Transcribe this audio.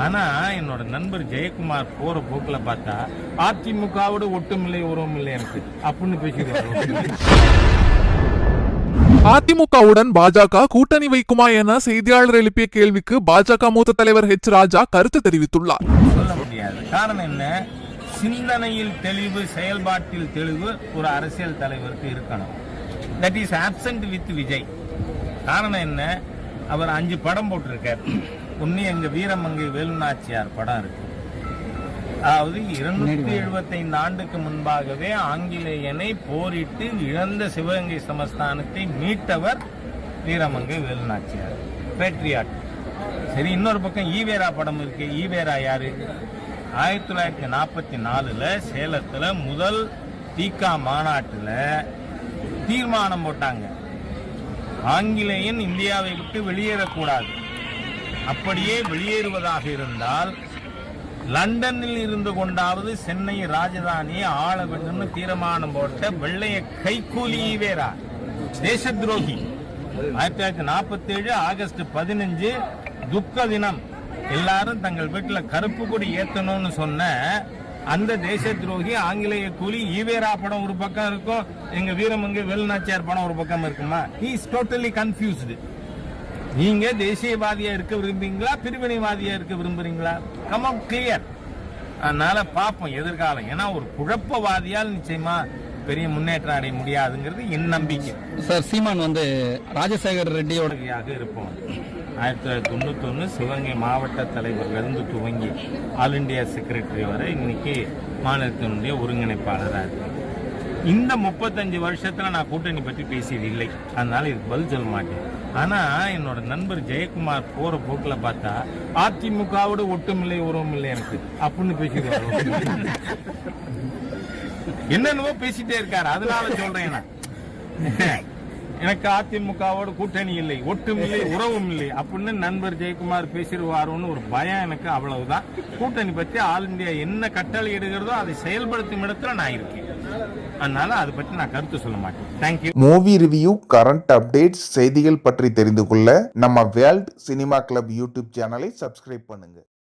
ஆனா என்னோட நண்பர் ஜெயக்குமார் போற போக்குல பார்த்தா அதிமுகவோட ஒட்டுமில்லை உறவும் இல்லை எனக்கு. அப்படின்னு பேசிடுவாரு. அதிமுகவுடன் பாஜக கூட்டணி வைக்குமா என செய்தியாளர் எழுப்பிய கேள்விக்கு பாஜக மூத்த தலைவர் ஹெச் ராஜா கருத்து தெரிவித்துள்ளார். சொல்ல முடியாது. காரணம் என்ன? சிந்தனையில் தெளிவு செயல்பாட்டில் தெளிவு ஒரு அரசியல் தலைவருக்கு இருக்கணும். That is absent with Vijay. காரணம் என்ன? அவர் அஞ்சு படம் போட்டிருக்கார். உன்னி எங்கள் வீரமங்கை வேலுநாச்சியார் படம் இருக்கு. அதாவது இருநூத்தி எழுபத்தைந்து ஆண்டுக்கு முன்பாகவே ஆங்கிலேயனை போரிட்டு இழந்த சிவகங்கை சமஸ்தானத்தை மீட்டவர் வீரமங்கை வேலுநாச்சியார் பேட்ரியாட். சரி இன்னொரு பக்கம் ஈவேரா படம் இருக்கு. ஈவேரா யாரு? ஆயிரத்தி தொள்ளாயிரத்தி நாற்பத்தி நாலுல சேலத்துல முதல் தீகா மாநாட்டுல தீர்மானம் போட்டாங்க. ஆங்கிலேயன் இந்தியாவை விட்டு வெளியேறக்கூடாது. அப்படியே வெளியேறுவதாக இருந்தால் லண்டனில் இருந்து கொண்டாவது சென்னை ராஜதானியை ஆள வேண்டும்னு தீர்மானம் போட்ட வெள்ளைய கைக்கூலி ஈவேரா தேச துரோகி ஆயிரத்தி தொள்ளாயிரத்தி நாற்பத்தி ஏழு ஆகஸ்ட் பதினஞ்சு துக்க தினம். எல்லாரும் தங்கள் வீட்டில் கருப்பு கொடி ஏத்தணும்னு சொன்ன அந்த தேச துரோகி ஆங்கிலேய கூலி ஈவேரா படம் ஒரு பக்கம் இருக்கும் எங்க வீரமங்க வேலுநாச்சியார் படம் ஒரு பக்கம் இருக்குமா? இஸ் டோட்டலி கன்ஃபியூஸ்டு நீங்க தேசியவாதியா இருக்க விரும்புறீங்களா? பிரிவினைவாதியா இருக்க விரும்புறீங்களா? கமம் கிளியர் அதனால பார்ப்போம் எதிர்காலம். ஏன்னா ஒரு குழப்பவாதியால் நிச்சயமா பெரிய முன்னேற்றம் அடைய முடியாதுங்கிறது என் நம்பிக்கை. சார் சீமான் வந்து ராஜசேகர் ரெட்டியோட யாக இருப்போம். ஆயிரத்தி தொள்ளாயிரத்தி தொண்ணூத்தொன்று சிவகங்கை மாவட்ட தலைவர்லேருந்து துவங்கி ஆல் இந்தியா செக்ரட்டரி வரை இன்னைக்கு மாநிலத்தினுடைய ஒருங்கிணைப்பாளராக இருக்கேன் இந்த முப்பத்தஞ்சு வருஷத்துல நான் கூட்டணி பற்றி பேசியது இல்லை. அதனால இதுக்கு பதில் சொல்ல மாட்டேன். ஆனா என்னோட நண்பர் ஜெயக்குமார் போற போக்குல பார்த்தா அதிமுகவோட ஒட்டுமில்லை உறவும் இல்லை எனக்கு. அப்படின்னு பேசிடுவாரு. என்னென்னவோ பேசிட்டே இருக்காரு. அதனால சொல்றேன் நான். எனக்கு அதிமுகவோட கூட்டணி இல்லை ஒட்டும் இல்லை உறவும் இல்லை அப்படின்னு நண்பர் ஜெயக்குமார் பேசிடுவாரோன்னு ஒரு பயம் எனக்கு அவ்வளவுதான். கூட்டணி பற்றி ஆல் இந்தியா என்ன கட்டளை இடுகிறதோ அதை செயல்படுத்தும் இடத்துல நான் இருக்கேன். அதனால அதை பற்றி நான் கருத்து சொல்ல மாட்டேன். Thank you movie review current updates செய்திகள் பற்றி தெரிந்து கொள்ள நம்ம வேர்ல்ட் சினிமா கிளப் யூடியூப் சேனலை சப்ஸ்கிரைப் பண்ணுங்க.